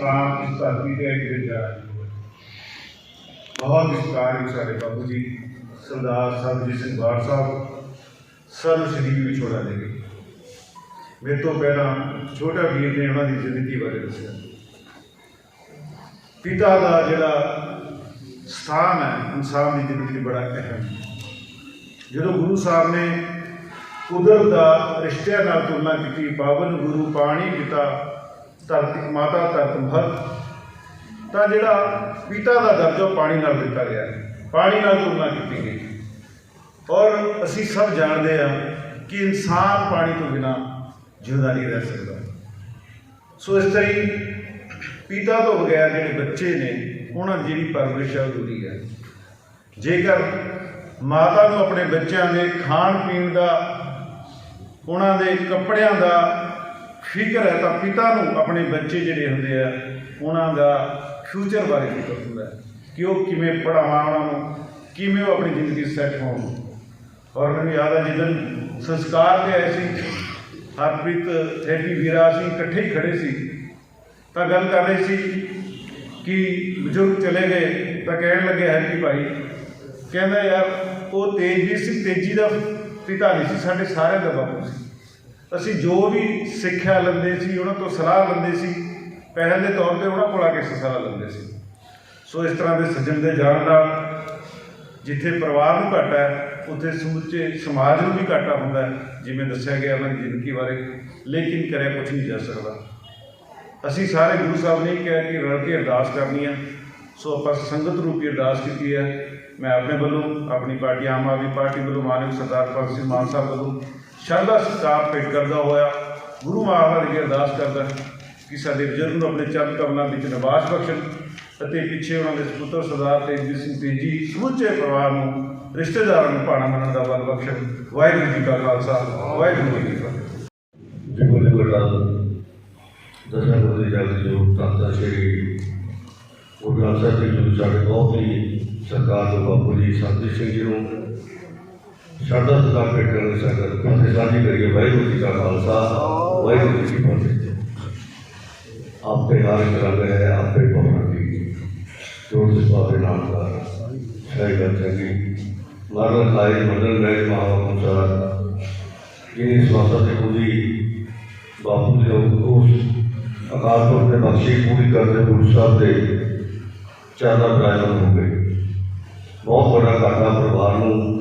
ਤਾਂ ਇਸ ਧਰਤੀ ਤੇ ਆਈ ਫਿਰ ਬਹੁਤ ਵਿਸਤਾਰ ਸਾਡੇ ਬਾਬੂ ਜੀ, ਸਰਦਾਰ ਸਰਬਜੀਤ ਸਿੰਘ ਬਾੜ ਸਾਹਿਬ ਸਰਵ ਸ਼ਰੀਰ ਵਿਛੋੜਾ ਦੇ ਗਏ ਮੇਰੇ ਤੋਂ ਪਹਿਲਾਂ ਛੋਟਾ ਵੀਰ ਨੇ ਉਹਨਾਂ ਦੀ ਜ਼ਿੰਦਗੀ ਬਾਰੇ ਦੱਸਿਆ। ਪਿਤਾ ਦਾ ਜਿਹੜਾ ਸਥਾਨ ਹੈ, ਇਨਸਾਨ ਦੀ ਜ਼ਿੰਦਗੀ ਬੜਾ ਅਹਿਮ ਜਦੋਂ ਗੁਰੂ ਸਾਹਿਬ ਨੇ ਕੁਦਰਤ ਦਾ ਰਿਸ਼ਤਿਆਂ ਨਾਲ ਤੁਲਨਾ ਕੀਤੀ, ਪਾਵਨ ਗੁਰੂ ਪਾਣੀ ਪਿਤਾ ਧਰਤੀ ਮਾਤਾ, ਧਰਤ ਮਹਤ ਤਾਂ ਜਿਹੜਾ ਪਿਤਾ ਦਾ ਦਰਜਾ ਪਾਣੀ ਨਾਲ ਦਿੱਤਾ ਗਿਆ। ਪਾਣੀ ਨਾਲ ਤੁਲਨਾ ਕੀਤੀ ਗਈ। ਔਰ ਅਸੀਂ ਸਭ ਜਾਣਦੇ ਹਾਂ ਕਿ ਇਨਸਾਨ ਪਾਣੀ ਤੋਂ ਬਿਨਾ ਜਿਉਂਦਾ ਨਹੀਂ ਰਹਿ ਸਕਦਾ। ਸੋ ਇਸ ਤਰ੍ਹਾਂ ਹੀ ਪਿਤਾ ਤੋਂ ਬਗੈਰ ਜਿਹੜੇ ਬੱਚੇ ਨੇ, ਉਹਨਾਂ ਦੀ ਜਿਹੜੀ ਪਰਵਰਿਸ਼ ਹੈ ਉਹ ਅਧੂਰੀ ਹੈ। ਜੇਕਰ ਮਾਤਾ ਨੂੰ ਆਪਣੇ ਬੱਚਿਆਂ ਦੇ ਖਾਣ ਪੀਣ ਦਾ, ਉਹਨਾਂ ਦੇ ਕੱਪੜਿਆਂ ਦਾ ਫਿਕਰ ਹੈ ਤਾਂ ਪਿਤਾ ਨੂੰ ਆਪਣੇ ਬੱਚੇ ਜਿਹੜੇ ਹੁੰਦੇ ਆ, ਉਹਨਾਂ ਦਾ ਫਿਊਚਰ ਬਾਰੇ ਫਿਕਰ ਹੁੰਦਾ ਹੈ ਕਿ ਉਹ ਕਿਵੇਂ ਪੜਾਵਾਂ ਉਹਨਾਂ ਨੂੰ, ਕਿਵੇਂ ਉਹ ਆਪਣੀ ਜ਼ਿੰਦਗੀ ਸੈੱਟ ਹੋਣ। ਔਰ ਮੈਨੂੰ ਯਾਦ ਹੈ ਜਦੋਂ ਸੰਸਕਾਰ ਤੇ ਆਏ ਸੀ, ਹਰਪ੍ਰੀਤ ਥੈਪੀ ਵੀਰਾ ਅਸੀਂ ਇਕੱਠੇ ਹੀ ਖੜੇ ਸੀ, ਤਾਂ ਗੱਲ ਕਰ ਰਹੇ ਸੀ ਕਿ ਬਜ਼ੁਰਗ ਚਲੇ ਗਏ, ਤਾਂ ਕਹਿਣ ਲੱਗੇ ਕਿ ਭਾਈ, ਕਹਿੰਦਾ ਯਾਰ ਉਹ ਤੇਜਵੀਰ ਸਿੰਘ ਤੇਜੀ ਦਾ ਪਿਤਾ ਨਹੀਂ ਸੀ, ਸਾਡੇ ਸਾਰਿਆਂ ਦਾ ਬਾਪੂ ਸੀ। ਅਸੀਂ ਜੋ ਵੀ ਸਿੱਖਿਆ ਲੈਂਦੇ ਸੀ, ਉਹਨਾਂ ਤੋਂ ਸਲਾਹ ਲੈਂਦੇ ਸੀ, ਪਹਿਲ ਦੇ ਤੌਰ ਤੇ ਉਹਨਾਂ ਕੋਲ ਆ ਕੇ ਸਲਾਹ ਲੈਂਦੇ ਸੀ। ਸੋ ਇਸ ਤਰ੍ਹਾਂ ਦੇ ਸੱਜਣ ਦੇ ਜਾਣ ਨਾਲ ਜਿੱਥੇ ਪਰਿਵਾਰ ਨੂੰ ਘਾਟਾ ਹੈ, ਉੱਥੇ ਸਮੁੱਚੇ ਸਮਾਜ ਨੂੰ ਵੀ ਘਾਟਾ ਹੁੰਦਾ ਹੈ, ਜਿਵੇਂ ਦੱਸਿਆ ਗਿਆ ਉਹਨਾਂ ਦੀ ਜ਼ਿੰਦਗੀ ਬਾਰੇ, ਲੇਕਿਨ ਕਰਿਆ ਕੁਝ ਨਹੀਂ ਜਾ ਸਕਦਾ। ਅਸੀਂ ਸਾਰੇ ਗੁਰੂ ਸਾਹਿਬ ਨੇ ਕਿਹਾ ਕਿ ਰਲ ਕੇ ਅਰਦਾਸ ਕਰਨੀ ਹੈ ਸੋ ਆਪਾਂ ਸੰਗਤ ਰੂਪੀ ਅਰਦਾਸ ਕੀਤੀ ਹੈ ਮੈਂ ਆਪਣੇ ਵੱਲੋਂ, ਆਪਣੀ ਪਾਰਟੀ ਆਮ ਆਦਮੀ ਪਾਰਟੀ ਵੱਲੋਂ, ਮਾਨਯੋਗ ਸਰਦਾਰ ਭਗਤ ਸਿੰਘ ਮਾਨ ਸਾਹਿਬ ਵੱਲੋਂ ਸ਼ਰਧਾ ਸਤਿਕਾਰ ਭੇਟ ਕਰਦਾ ਹੋਇਆ ਗੁਰੂ ਮਹਾਰਾਜ ਅੱਗੇ ਅਰਦਾਸ ਕਰਦਾ ਕਿ ਸਾਡੇ ਬਜ਼ੁਰਗ ਨੂੰ ਆਪਣੇ ਚਰਨ ਕਮਲਾਂ ਵਿੱਚ ਨਿਵਾਸ ਬਖਸ਼ਣ ਅਤੇ ਪਿੱਛੇ ਉਹਨਾਂ ਦੇ ਸੁਪੁੱਤਰ ਸਰਦਾਰ ਤੇਜਵੀਰ ਸਿੰਘ ਤੇਜੀ, ਸਮੁੱਚੇ ਪਰਿਵਾਰ ਨੂੰ ਰਿਸ਼ਤੇਦਾਰਾਂ ਨੂੰ ਭਾਣਾ ਮੰਨਣ ਦਾ ਬਲ ਬਖਸ਼ਣ। ਵਾਹਿਗੁਰੂ ਜੀ ਕਾ ਖਾਲਸਾ, ਵਾਹਿਗੁਰੂ ਜੀ ਕੀ ਫਤਿਹ। ਜਿਵੇਂ ਦੇ ਵੱਡਾ ਦਸਾਂ ਗੁਰੂ ਦੀ ਜਗਤ ਜੋ ਤਾਤਾ ਸ਼੍ਰੀ ਗੁਰੂ ਗ੍ਰੰਥ ਸਾਹਿਬ ਜੀ ਨੂੰ ਸਾਡੇ ਬਹੁਤ ਹੀ ਸਰਕਾਰ ਦੇ ਬਾਪੂ ਜੀ, ਸਤਿ ਸਿੰਘ ਜੀ ਨੂੰ ਸ਼ਰਧਾ ਸਤਿਕਾਰ ਭੇਟ ਕਰਨ ਦੀ ਸੰਗਤ ਫਤਿਹ ਸਾਂਝੀ ਕਰੀਏ ਵਾਹਿਗੁਰੂ ਜੀ ਕਾ ਖਾਲਸਾ ਵਾਹਿਗੁਰੂ ਜੀ ਕੀ ਫਤਿਹ ਆਪੇ ਹਾਰ ਕਰਾਂਗੇ ਹੈ ਆਪੇ ਪਵਨਾਂਗੇ ਜੋੜ ਦੇ ਬਾਬੇ ਨਾਮ ਦਾ ਸਹੀ ਗੱਲ ਚੰਗੀ ਮਰਨ ਖਾਈ ਮਰਨ ਮੈਂ ਮਹਾਵਾ ਮੁਸਾਰ ਜਿਹਨੇ ਸਵਾਸਾ ਤੇ ਪੂਰੀ ਬਾਪੂ ਦੇ ਉਸ ਅਕਾਲ ਪੁਰਖ ਨੇ ਬਖਸ਼ੀ ਪੂਰੀ ਕਰਦੇ ਗੁਰੂ ਸਾਹਿਬ ਦੇ ਚਰਨਾਂ ਬਰਾਜਮਾਨ ਹੋ ਗਏ ਬਹੁਤ ਵੱਡਾ ਘਾਟਾ ਪਰਿਵਾਰ ਨੂੰ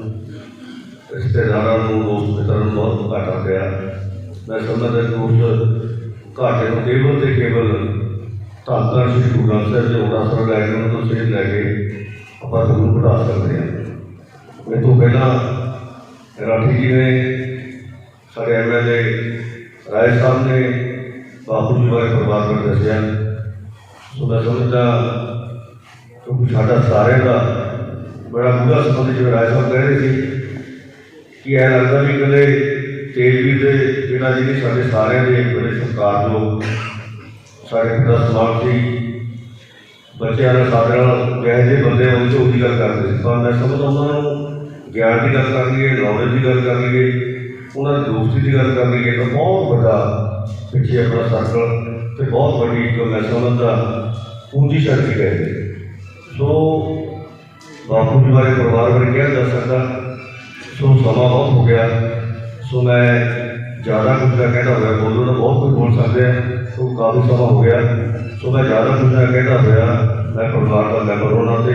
ਰਿਸ਼ਤੇਦਾਰਾਂ ਨੂੰ ਦੋਸਤ ਮਿੱਤਰਾਂ ਨੂੰ ਬਹੁਤ ਘਾਟਾ ਪਿਆ। ਮੈਂ ਸਮਝਦਾ ਕਿ ਉਸ ਘਾਟੇ ਨੂੰ ਕੇਵਲ ਤੇ ਕੇਵਲ ਧੰਨ ਸ਼੍ਰੀ ਗੁਰੂ ਗ੍ਰੰਥ ਸਾਹਿਬ ਦੇ ਉਹਦਾ ਲੈ ਕੇ ਉਹਨਾਂ ਤੋਂ ਸੇਧ ਲੈ ਕੇ ਆਪਾਂ ਜ਼ਰੂਰ ਘਟਾ ਸਕਦੇ ਹਾਂ। ਇਹ ਤੋਂ ਪਹਿਲਾਂ ਰਾਠੀ ਜੀ ਨੇ ਸਾਡੇ ਐਮਐਲਏ ਰਾਏ ਸਾਹਿਬ ਨੇ ਬਾਪੂ ਜੀ ਬਾਰੇ ਪਰਿਵਾਰ ਬਾਰੇ ਦੱਸਿਆ। ਸੋ ਮੈਂ ਸਮਝਦਾ ਕਿਉਂਕਿ ਸਾਡਾ ਸਾਰਿਆਂ ਦਾ ਬੜਾ ਬੁਰਾ ਸੰਬੰਧ ਜਿਵੇਂ ਰਾਏ ਸਾਹਿਬ ਕਹਿ ਰਹੇ ਸੀ ਕਿ ਇਹ ਲੱਗਦਾ ਵੀ ਕਦੇ ਤੇਜਵੀਰ ਦੇ ਬਿਨਾਂ ਜਿਹੜੀ ਸਾਡੇ ਸਾਰਿਆਂ ਦੇ ਬੜੇ ਸਤਿਕਾਰਯੋਗ ਸਾਡੇ ਪਿਤਾ ਸਮਾਨ ਸੀ ਬੱਚਿਆਂ ਨਾਲ ਸਾਡੇ ਨਾਲ ਵੈਸੇ ਜਿਹੇ ਬੰਦੇ ਉਹ ਤੋਂ ਦੀ ਗੱਲ ਕਰਦੇ ਸੀ ਪਰ ਮੈਂ ਸਮਝਦਾ ਉਹਨਾਂ ਨੂੰ ਗਿਆਨ ਦੀ ਗੱਲ ਕਰ ਲਈਏ ਨੌਲੇਜ ਦੀ ਗੱਲ ਕਰ ਲਈਏ ਉਹਨਾਂ ਦੀ ਦੋਸਤੀ ਦੀ ਗੱਲ ਕਰ ਲਈਏ ਤਾਂ ਬਹੁਤ ਵੱਡਾ ਪਿੱਛੇ ਆਪਣਾ ਸਰਕਲ ਤੇ ਬਹੁਤ ਵੱਡੀ ਇੱਕ ਮੈਂ ਸਮਝਦਾ ਪੂੰਜੀ ਛੱਡ ਕੇ ਗਏ ਨੇ। ਸੋ ਬਾਪੂ ਜੀ ਬਾਰੇ ਪਰਿਵਾਰ ਬਾਰੇ ਕਿਹਾ ਜਾ ਸਕਦਾ ਸੋ ਸਮਾਂ ਬਹੁਤ ਹੋ ਗਿਆ। ਸੋ ਮੈਂ ਜ਼ਿਆਦਾ ਕੁਝ ਦਾ ਕਹਿੰਦਾ ਹੋਇਆ। ਬੋਲੋ ਤਾਂ ਬਹੁਤ ਕੁਝ ਬੋਲ ਸਕਦੇ ਆ। ਸੋ ਕਾਫੀ ਸਮਾਂ ਹੋ ਗਿਆ। ਸੋ ਮੈਂ ਜ਼ਿਆਦਾ ਕੁਝ ਦਾ ਕਹਿੰਦਾ ਹੋਇਆ। ਮੈਂ ਪਰਿਵਾਰ ਦਾ ਮੈਂਬਰ ਹੋਣਾ ਤੇ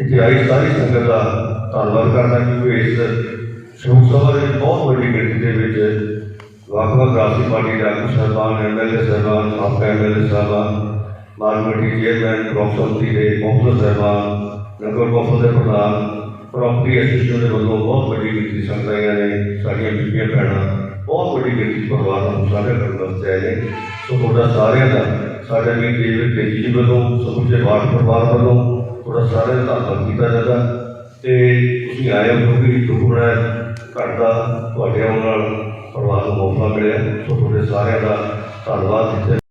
ਇੱਥੇ ਆਈ ਸਾਰੀ ਸੰਗਤ ਦਾ ਧੰਨਵਾਦ ਕਰਦਾ ਕਿ ਇਸ ਸ਼ੋਕ ਸਭਾ ਦੇ ਬਹੁਤ ਵੱਡੀ ਗਿਣਤੀ ਦੇ ਵਿੱਚ ਵੱਖ-ਵੱਖ ਰਾਸ਼ਟਰੀ ਪਾਰਟੀ ਦੇ ਆਗੂ ਸਾਹਿਬਾਨ ਐਮਐਲਏ ਸਾਹਿਬਾਨ ਆਪਕਾ ਐਮਐਲਏ ਸਾਹਿਬਾਨ ਮਾਰਕੀਟ ਚੇਅਰਮੈਨ ਬਲਾਕ ਸੰਮਤੀ ਦੇ ਕੌਂਸਲਰ ਸਾਹਿਬਾਨ, ਨਗਰ ਕੌਂਸਲ ਦੇ ਪ੍ਰਧਾਨ ਪ੍ਰਾਪਰਟੀ ਐਸੋਸੀਏਸ਼ਨ ਦੇ ਵੱਲੋਂ ਬਹੁਤ ਵੱਡੀ ਗਿਣਤੀ ਸੰਗਤਾਂ ਨੇ ਸਾਡੀਆਂ ਬੀਬੀਆਂ ਭੈਣਾਂ, ਬਹੁਤ ਵੱਡੀ ਗਿਣਤੀ ਪਰਿਵਾਰ ਨੂੰ ਸਾਂਝਾ ਕਰਨ ਵਾਸਤੇ ਆਏ ਨੇ। ਸੋ ਤੁਹਾਡਾ ਸਾਰਿਆਂ ਦਾ, ਸਾਡੇ ਵੀ ਦੇਵ ਤੇਜੀ ਜੀ ਵੱਲੋਂ ਸਮੁੱਚੇ ਵਾਰਡ ਪਰਿਵਾਰ ਵੱਲੋਂ ਤੁਹਾਡਾ ਸਾਰਿਆਂ ਦਾ ਧੰਨਵਾਦ ਕੀਤਾ ਜਾਂਦਾ। ਤੇ ਤੁਸੀਂ ਆਏ ਹੋ ਕਿ ਦੁੱਖ ਬੜਾ ਘਰ ਦਾ ਤੁਹਾਡੇ ਆਉਣ ਨਾਲ ਪਰਿਵਾਰ ਨੂੰ ਮੌਕਾ ਮਿਲਿਆ। ਸੋ ਤੁਹਾਡੇ ਸਾਰਿਆਂ ਦਾ ਧੰਨਵਾਦ ਜਿੱਥੇ